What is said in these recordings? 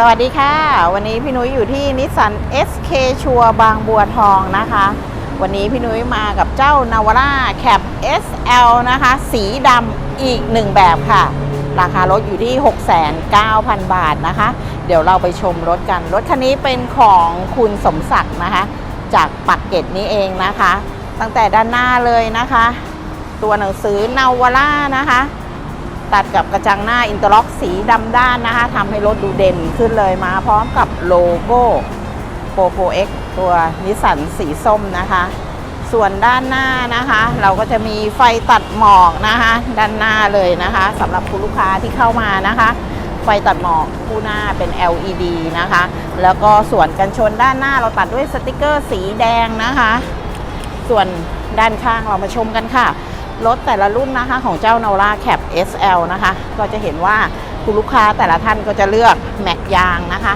สวัสดีค่ะ วันนี้พี่นุ้ยอยู่ที่นิสสัน SK ชัวบางบัวทองนะคะ วันนี้พี่นุ้ยมากับเจ้านาวาร่าแคป SL นะคะ สีดำอีกหนึ่งแบบค่ะ ราคารถอยู่ที่ 6,900 บาทนะคะ เดี๋ยวเราไปชมรถกัน รถคันนี้เป็นของคุณสมศักดิ์นะคะ จากปักเกร็ดนี้เองนะคะ ตั้งแต่ด้านหน้าเลยนะคะ ตัวหนังสือนาวาร่านะคะ ตัดกับกระจังหน้าอินเตอร์ล็อกสีดำด้านนะคะทำให้รถดูเด่นขึ้นเลยมาพร้อมกับโลโก้โปโป X ตัวนิสสันสีส้มนะคะ ส่วนด้านหน้านะคะ เราก็จะมีไฟตัดหมอกนะคะ ด้านหน้าเลยนะคะสำหรับคุณลูกค้าที่เข้ามานะคะ ไฟตัดหมอกคู่หน้าเป็น LED นะคะ แล้วก็ส่วนกันชนด้านหน้าเราตัดด้วยสติกเกอร์สีแดงนะคะ ส่วนด้านข้างเรามาชมกันค่ะ รถแต่ละรุ่นนะคะของเจ้า n a u r a Cap SL นะคะ ก็จะเห็นว่าคุณลูกค้าแต่ละท่านก็จะเลือกแม็กยางนะคะ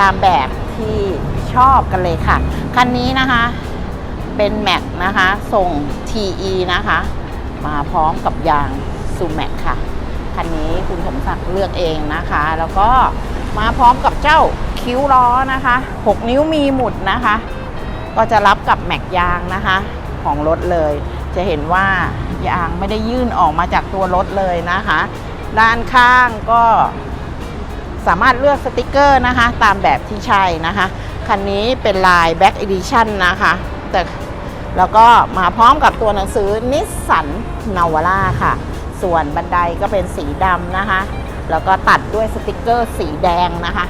ตามแบบที่ชอบกันเลยค่ะ คันนี้นะคะเป็นแม็กนะคะส่ง TE นะคะ มาพร้อมกับยางซูแม็กค่ะ คันนี้คุณสมศักดิ์เลือกเองนะคะ แล้วก็มาพร้อมกับเจ้าคิ้วล้อนะคะ 6 นิ้วมีหมุดนะคะ ก็จะรับกับแม็กยางนะคะของรถเลย จะเห็นว่ายางไม่ได้ยื่นออกมาจากตัวรถเลยนะคะ ด้านข้างก็สามารถเลือกสติกเกอร์นะคะ ตามแบบที่ใช่นะคะ คันนี้เป็นลาย Back Edition นะคะแต่แล้วก็มาพร้อมกับตัวหนังสือนิสสันนาวาร่าค่ะ ส่วนบันไดก็เป็นสีดำนะคะ แล้วก็ตัดด้วยสติกเกอร์สีแดงนะคะ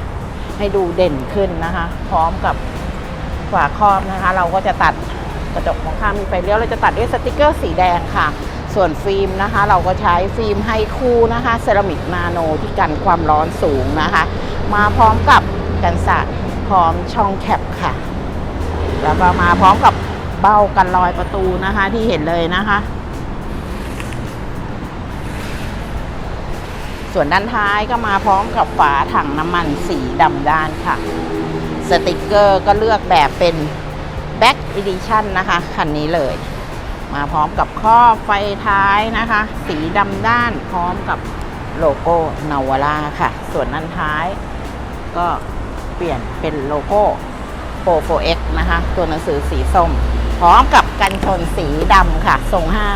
ให้ดูเด่นขึ้นนะคะ พร้อมกับฝาครอบนะคะ เราก็จะตัด กระจกของข้างมีไฟเลี้ยวเราจะตัดด้วยสติกเกอร์สีแดงค่ะ ส่วนฟิล์มนะคะ เราก็ใช้ฟิล์มไฮคูนะคะเซรามิกนาโนที่กันความร้อนสูงนะคะ มาพร้อมกับกันสาดพร้อมช่องแคปค่ะ แล้วก็มาพร้อมกับเบ้ากันรอยประตูนะคะที่เห็นเลยนะคะ ส่วนด้านท้ายก็มาพร้อมกับฝาถังน้ำมันสีดำด้านค่ะ สติกเกอร์ก็เลือกแบบเป็น Back Edition นะคะ คันนี้เลย มาพร้อมกับข้อไฟท้ายนะคะ สีดำด้านพร้อมกับโลโก้นาวาร่าค่ะ ส่วนด้านท้ายก็เปลี่ยนเป็นโลโก้ Pro 4X นะคะ ตัวหนังสือสีส้ม พร้อมกับกันชนสีดำค่ะ ทรงห้า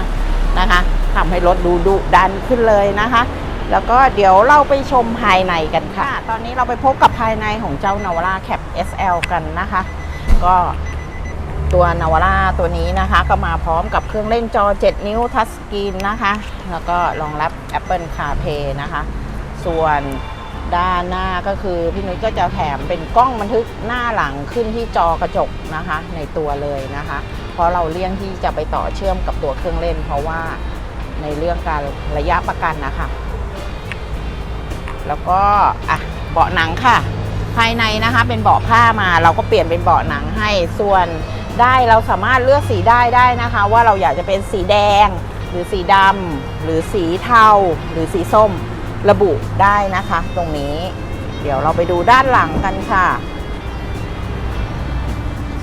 นะคะทำให้รถดูดุดันขึ้นเลยนะคะ แล้วก็เดี๋ยวเราไปชมภายในกันค่ะ ตอนนี้เราไปพบกับภายในของเจ้านาวาร่าแคป SL กันนะคะ ก็ ตัวนาวาร่าตัวนี้นะคะ ก็มาพร้อมกับเครื่องเล่นจอ 7 นิ้วทัชสกรีนนะคะ แล้วก็รองรับ Apple CarPlay นะคะ ส่วนด้านหน้าก็คือพี่นุ้ยก็จะแถมเป็นกล้องบันทึกหน้าหลังขึ้นที่จอกระจกนะคะ ในตัวเลยนะคะ เพราะเราเลี่ยงที่จะไปต่อเชื่อมกับตัวเครื่องเล่น เพราะว่าในเรื่องการระยะประกันนะคะ แล้วก็อะเบาะหนังค่ะ ภายในนะคะเป็นเบาะผ้ามาเราก็เปลี่ยนเป็นเบาะหนังให้ส่วน ได้เราสามารถเลือกสีได้ได้นะคะ ว่าเราอยากจะเป็นสีแดง หรือสีดำหรือสีเทาหรือสีส้มระบุได้นะคะ ตรงนี้ เดี๋ยวเราไปดูด้านหลังกันค่ะ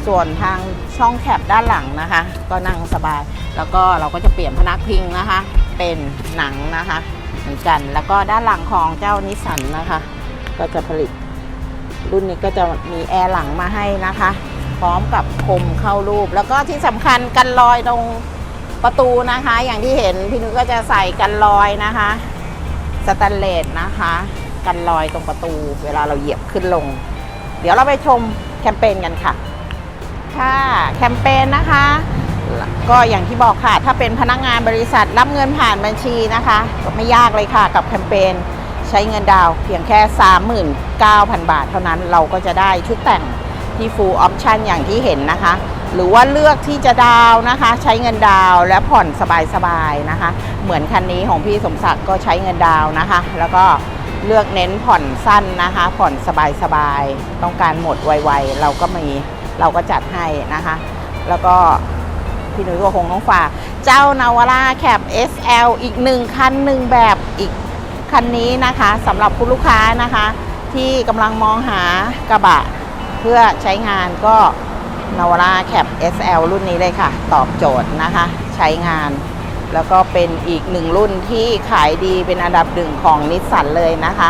ส่วนทางช่องแคปด้านหลังนะคะ ก็นั่งสบาย แล้วก็เราก็จะเปลี่ยนพนักพิงนะคะ เป็นหนังนะคะ เหมือนกันแล้วก็ด้านหลังของเจ้านิสันนะคะ ก็จะผลิตรุ่นนี้ก็จะมีแอร์หลังมาให้นะคะ พร้อมกับคมเข้ารูป แล้วก็ที่สำคัญกันรอยตรงประตูนะคะ อย่างที่เห็นพี่นุ้ยก็จะใส่กันรอยนะคะสแตนเลสนะคะ กันรอยตรงประตู เวลาเราเหยียบขึ้นลง เดี๋ยวเราไปชมแคมเปญกันค่ะ ค่ะแคมเปญนะคะ ก็อย่างที่บอกค่ะ ถ้าเป็นพนักงานบริษัทรับเงินผ่านบัญชีนะคะ ก็ไม่ยากเลยค่ะกับแคมเปญใช้เงินดาวเพียงแค่ 39,000 บาทเท่านั้นเราก็จะได้ชุดแต่ง ที่ full option อย่างที่เห็นนะคะ หรือว่าเลือกที่จะดาวนะคะ ใช้เงินดาวและผ่อนสบายๆนะคะ เหมือนคันนี้ของพี่สมศักดิ์ก็ใช้เงินดาวน์นะคะ แล้วก็เลือกเน้นผ่อนสั้นนะคะ ผ่อนสบายๆต้องการหมดไวๆเราก็มีเราก็จัดให้นะคะ แล้วก็พี่นุ้ยก็คงต้องฝากเจ้านาวาร่าแคป SL อีกหนึ่งคันหนึ่งแบบอีกคันนี้นะคะสำหรับคุณลูกค้านะคะ ที่กำลังมองหากระบะ เพื่อใช้งานก็นาวาร่าแคป SL รุ่นนี้เลยค่ะ ตอบโจทย์นะคะ ใช้งาน แล้วก็เป็นอีกหนึ่งรุ่นที่ขายดีเป็นอันดับหนึ่งของนิสสันเลยนะคะ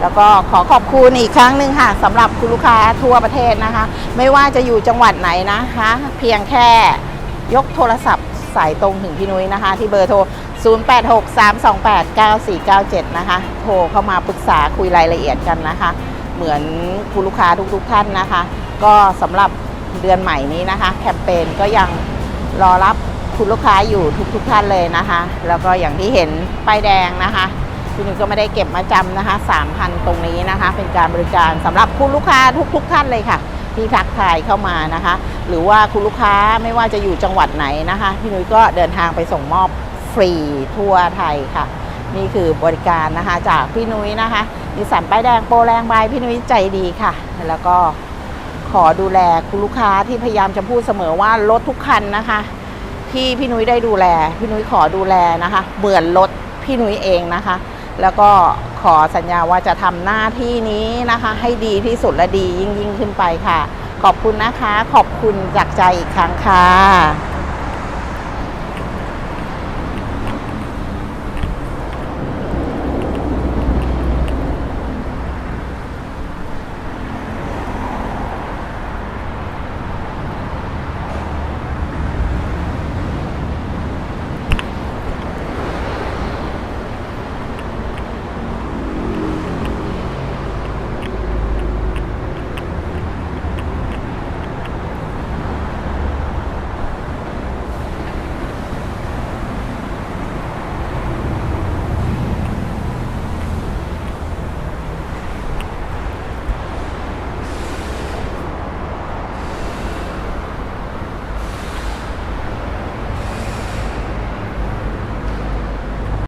แล้วก็ขอขอบคุณอีกครั้งหนึ่งค่ะสำหรับคุณลูกค้าทั่วประเทศนะคะ ไม่ว่าจะอยู่จังหวัดไหนนะคะ เพียงแค่ยกโทรศัพท์สายตรงถึงพี่นุ้ยนะคะ ที่เบอร์โทร 0863289497 นะคะ โทรเข้ามาปรึกษาคุยรายละเอียดกันนะคะ เหมือนคุณลูกค้าทุกๆท่านนะคะ ก็สำหรับเดือนใหม่นี้นะคะ แคมเปญก็ยังรอรับคุณลูกค้าอยู่ทุกๆท่านเลยนะคะ แล้วก็อย่างที่เห็นป้ายแดงนะคะพี่นุ้ยก็ไม่ได้เก็บมาจำนะคะ 3,000 ตรงนี้นะคะ เป็นการบริการสำหรับคุณลูกค้าทุก ๆ ท่านเลยค่ะที่ทักทายเข้ามานะคะ หรือว่าคุณลูกค้าไม่ว่าจะอยู่จังหวัดไหนนะคะ พี่นุ้ยก็เดินทางไปส่งมอบฟรีทั่วไทยค่ะ นี่คือบริการนะคะ จากพี่นุ้ยนะคะนิสันป้ายแดงโปรแรงบายพี่นุ้ยใจดีค่ะ แล้วก็ขอดูแลคุณลูกค้าที่พยายามจะพูดเสมอว่ารถทุกคันนะคะ ที่พี่นุ้ยได้ดูแล พี่นุ้ยขอดูแลนะคะ เหมือนรถพี่นุ้ยเองนะคะ แล้วก็ขอสัญญาว่าจะทำหน้าที่นี้นะคะ ให้ดีที่สุดและดียิ่งยิ่งขึ้นไปค่ะ ขอบคุณนะคะ ขอบคุณจากใจอีกครั้งค่ะ